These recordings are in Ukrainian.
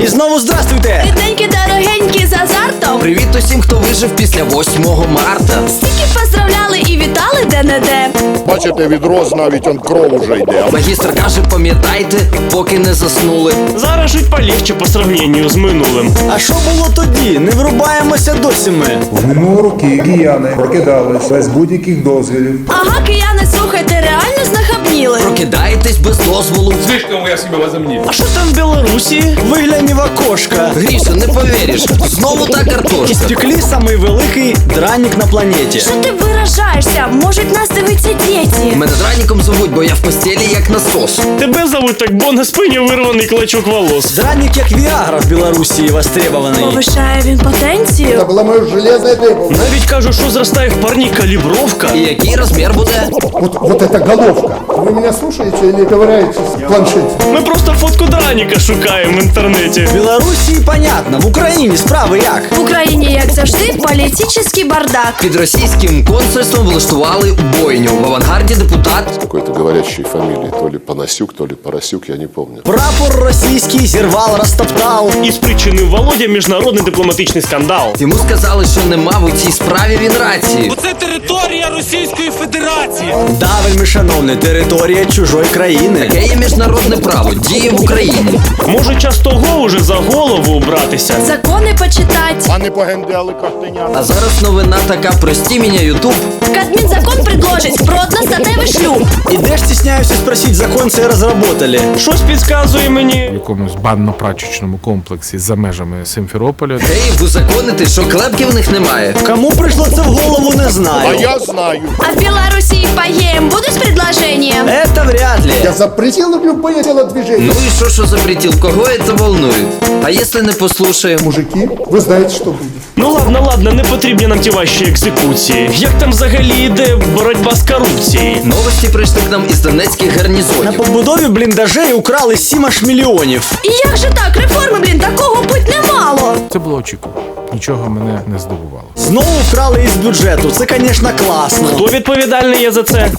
І знову здравствуйте! Рідненькі, дорогенькі з азартом. Привіт усім, хто вижив після 8 марта. Стільки поздравляли і вітали де-не-де. Бачите, відроз навіть он кров уже йде. Магістр каже, пам'ятайте, поки не заснули. Зараз жить полегче по сравнению з минулим. А що було тоді? Не врубаємося досі ми. В минулі роки кияни прокидались без будь-яких дозвілів. Ага, кияни, слухайте, реально знахабніли. Прокидаєтесь без дозволу. Слишком я себе возомнил. А що там в Білорусі? Виглянь в окошко. Гріша, не повіриш, знову та картошка. спекли самий великий драник на планеті. Що ти виражаєшся? Можуть нас дивитися діти. Мене драником зовуть, бо я в постелі як насос. Тебе зовуть так, бо на спині вирваний клочок волос. Драник як Віагра в Білорусі востребований. Повишає він потенцію. Це було моє железне требование. Навіть кажуть, що зростає в парні калібровка. І який розмір буде? Вот, вот эта головка. Вы меня слушаете или ковыряетесь в планшете? Ми просто фотку драніка шукаємо в інтернеті. Білорусі понятно, в Україні справи як? В Україні, як завжди, політичний бардак. Під російським консульством влаштували бойню. В авангарді депутат какой-то говорящей фамилии, то ли Панасюк, то ли Поросюк, я не помню. Прапор російський зірвав, розтоптав. І спричинив Володя міжнародний дипломатичний скандал. йому сказали, що нема в цій справі він рації. Це територія Російської Федерації. Да, вельми шановний, територія чужої країни. Яке є міжнародне право, діє в Україні. Може, час того уже за голову братися. Закони почитать. А не по генделиках. А зараз новина така, прості міня Ютуб. Кадмінзакон предложить про одностатевий шлюб. І де ж стісняюся спросить, закон цей розработали? Щось підказує мені. В якомусь банно-прачечному комплексі за межами Симферополя. Та й узаконити, що клепки в них немає. Кому прийшло це в голову, не А знаю. я знаю. А в Білорусі поєм будуть предложення? Это вряд ли. Я запретил любые телодвижения. Ну і що, що запретил? Кого це волнує? А якщо не послушаємо? Мужики, вы знаете, что будет. Ну ладно, ладно, не потрібні нам ті ваші екзекуції. Як там взагалі йде боротьба з корупцією? Новості прийшли к нам із донецьких На побудові бліндажей украли 7 аж мільйонів. І як же так? Реформи, блін, такого будь немало. Це було очікувано. Нічого мене не здивувало. Знову вкрали із бюджету. Це, звісно, класно. Хто відповідальний є за це?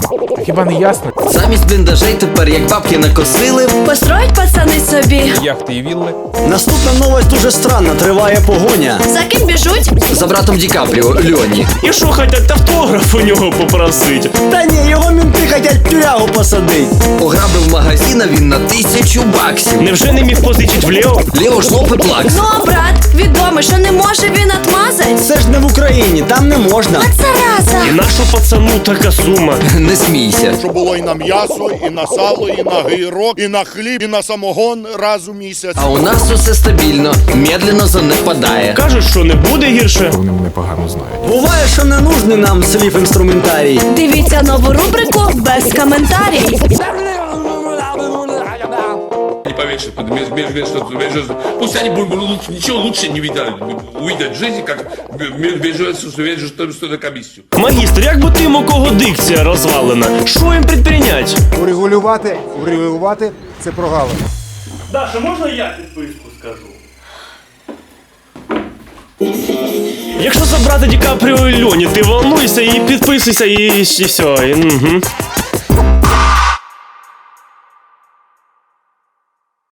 Хіба не ясно? Замість бліндажей тепер як бабки накосили. Построїть пацани собі. Яхти і вілли. Наступна новость дуже странна. Триває погоня. За ким біжуть? За братом Ді Капріо, Льоні. І що хотять автограф у нього попросить? Та ні, його мінти хотять тюрягу посадить. Ограбив магазин, а він на тисячу баксів. Невже не міг позичить в Лео? Ліво жлоб і плакс. Ну, брат, відомий, що не може він отмазать. Це ж не в Україні, там не можна. Зараза. І нашу пацану така сума. Не смійся. Що було і на м'ясо, і на сало, і на гирок, і на хліб, і на самогон раз у місяць. А у нас усе стабільно, медленно занепадає. Кажуть, що не буде гірше. Вони мене погано знають. Буває, що не нужний нам слів інструментарій. Дивіться нову рубрику без коментарів. Между, между, между, между, пусть они будут ничего лучше не видали, увидят в жизни, как между, между, что, что на комиссию. Магістр, як би тим, у кого дикція розвалена, що їм предпринять? Урегулювати, урегулювати це прогалина. Даша, можна я підписку скажу? Якщо забрати Ді Капріо і Льоні, ти волнуйся і підписуйся, і, і все. І, угу.